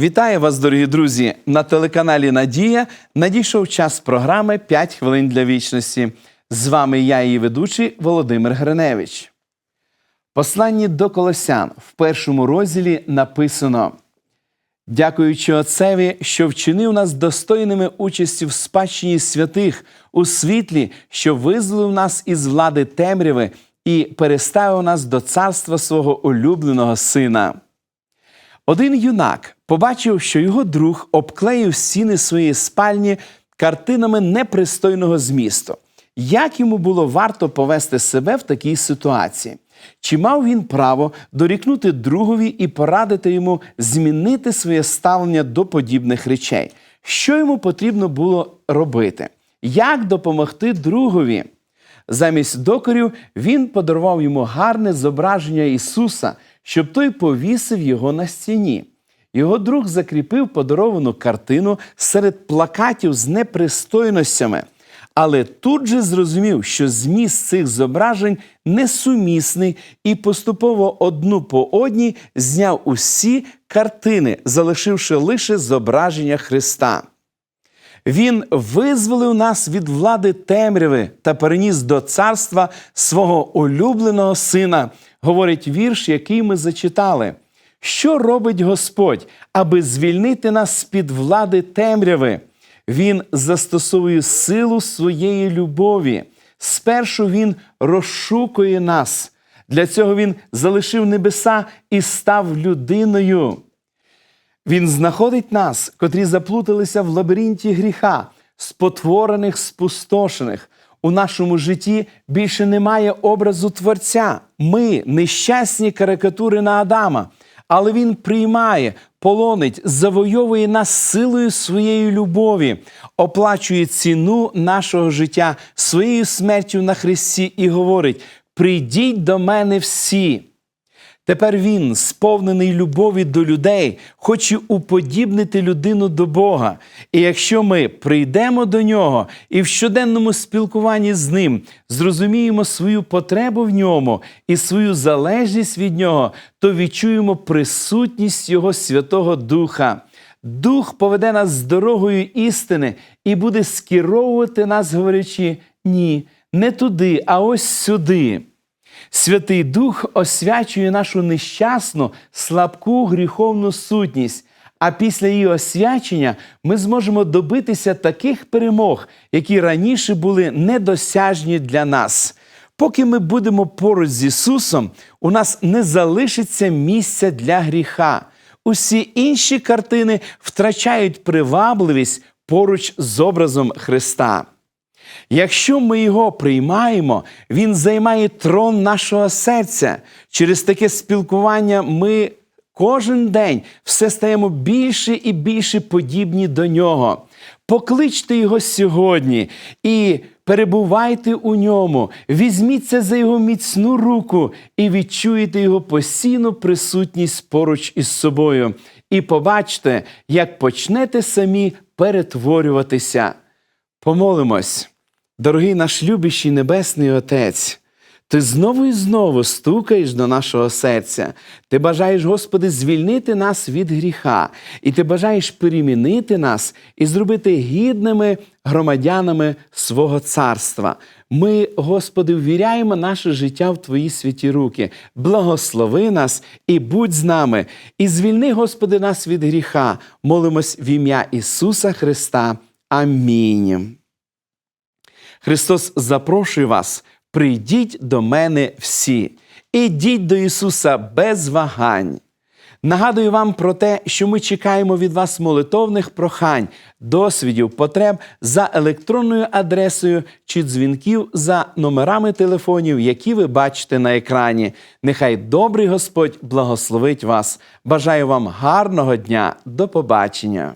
Вітаю вас, дорогі друзі! На телеканалі Надія надійшов час програми «5 хвилин для вічності. З вами я, її ведучий Володимир Гриневич. Посланні до Колосян в першому розділі написано: Дякуючи Отцеві, що вчинив нас достойними участі в спадщині святих у світлі, що визволив нас із влади темряви і переставив нас до царства свого улюбленого сина. Один юнак побачив, що його друг обклеїв стіни своєї спальні картинами непристойного змісту. Як йому було варто повести себе в такій ситуації? Чи мав він право дорікнути другові і порадити йому змінити своє ставлення до подібних речей? Що йому потрібно було робити? Як допомогти другові? Замість докорів він подарував йому гарне зображення Ісуса, щоб той повісив його на стіні. Його друг закріпив подаровану картину серед плакатів з непристойностями, але тут же зрозумів, що зміст цих зображень несумісний і поступово одну по одній зняв усі картини, залишивши лише зображення Христа. Він визволив нас від влади темряви та переніс до царства свого улюбленого сина, говорить вірш, який ми зачитали. Що робить Господь, аби звільнити нас з-під влади темряви? Він застосовує силу своєї любові. Спершу Він розшукує нас. Для цього Він залишив небеса і став людиною. Він знаходить нас, котрі заплуталися в лабіринті гріха, спотворених, спустошених. У нашому житті більше немає образу Творця. Ми нещасні карикатури на Адама, але Він приймає, полонить, завойовує нас силою своєї любові, оплачує ціну нашого життя своєю смертю на Христі і говорить: прийдіть до мене всі. Тепер він, сповнений любові до людей, хоче уподібнити людину до Бога. І якщо ми прийдемо до нього і в щоденному спілкуванні з ним зрозуміємо свою потребу в ньому і свою залежність від нього, то відчуємо присутність Його Святого Духа. Дух поведе нас з дорогою істини і буде скеровувати нас, говорячи: ні, не туди, а ось сюди. Святий Дух освячує нашу нещасну, слабку гріховну сутність. А після її освячення ми зможемо добитися таких перемог, які раніше були недосяжні для нас. Поки ми будемо поруч з Ісусом, у нас не залишиться місця для гріха. Усі інші картини втрачають привабливість поруч з образом Христа. Якщо ми його приймаємо, він займає трон нашого серця. Через таке спілкування ми кожен день все стаємо більше і більше подібні до нього. Покличте його сьогодні і перебувайте у ньому, візьміться за його міцну руку і відчуєте його постійну присутність поруч із собою. І побачте, як почнете самі перетворюватися. Помолимось. Дорогий наш любящий Небесний Отець, ти знову і знову стукаєш до нашого серця. Ти бажаєш, Господи, звільнити нас від гріха, і ти бажаєш перемінити нас і зробити гідними громадянами свого царства. Ми, Господи, ввіряємо наше життя в Твої святі руки. Благослови нас і будь з нами, і звільни, Господи, нас від гріха. Молимось в ім'я Ісуса Христа. Амінь. Христос запрошує вас, прийдіть до мене всі, ідіть до Ісуса без вагань. Нагадую вам про те, що ми чекаємо від вас молитовних прохань, досвідів, потреб за електронною адресою чи дзвінків за номерами телефонів, які ви бачите на екрані. Нехай добрий Господь благословить вас. Бажаю вам гарного дня. До побачення.